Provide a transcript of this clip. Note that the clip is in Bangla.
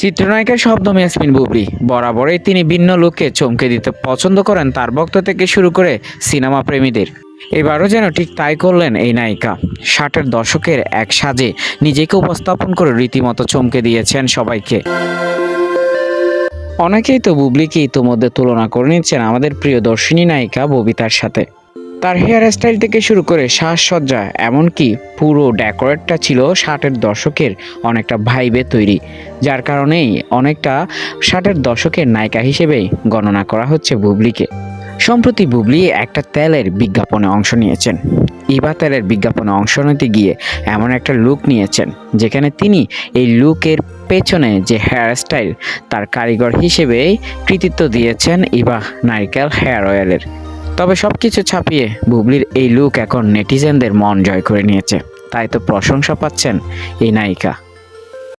চিত্রনায়িকার শব্দ ইয়াসমিন বুবলি। বরাবরই তিনি ভিন্ন লোককে চমকে দিতে পছন্দ করেন তার ভক্ত থেকে শুরু করে সিনেমা প্রেমীদের। এবারও যেন ঠিক তাই করলেন এই নায়িকা। ষাটের দশকের এক সাজে নিজেকে উপস্থাপন করে রীতিমতো চমকে দিয়েছেন সবাইকে। অনেকেই তো বুবলিকে ইতোমধ্যে তুলনা করে নিচ্ছেন আমাদের প্রিয় দর্শিনী নায়িকা ববিতার সাথে। তার হেয়ার স্টাইল থেকে শুরু করে সাজসজ্জা, এমনকি পুরো ডেকোরেটটা ছিল ষাটের দশকের অনেকটা ভাইবে তৈরি, যার কারণেই অনেকটা ষাটের দশকের নায়িকা হিসেবেই গণনা করা হচ্ছে বুবলিকে। সম্প্রতি বুবলি একটা তেলের বিজ্ঞাপনে অংশ নিয়েছেন। ইবা তেলের বিজ্ঞাপনে অংশ নিতে গিয়ে এমন একটা লুক নিয়েছেন, যেখানে তিনি এই লুকের পেছনে যে হেয়ার স্টাইল তার কারিগর হিসেবে কৃতিত্ব দিয়েছেন ইবা নারিকেল হেয়ার অয়েলের তবে সব কিছু ছাপিয়ে বুবলির এই লুক এখন নেটিজেনদের মন জয় করে নিয়েছে। তাই তো প্রশংসা পাচ্ছেন এই নায়িকা।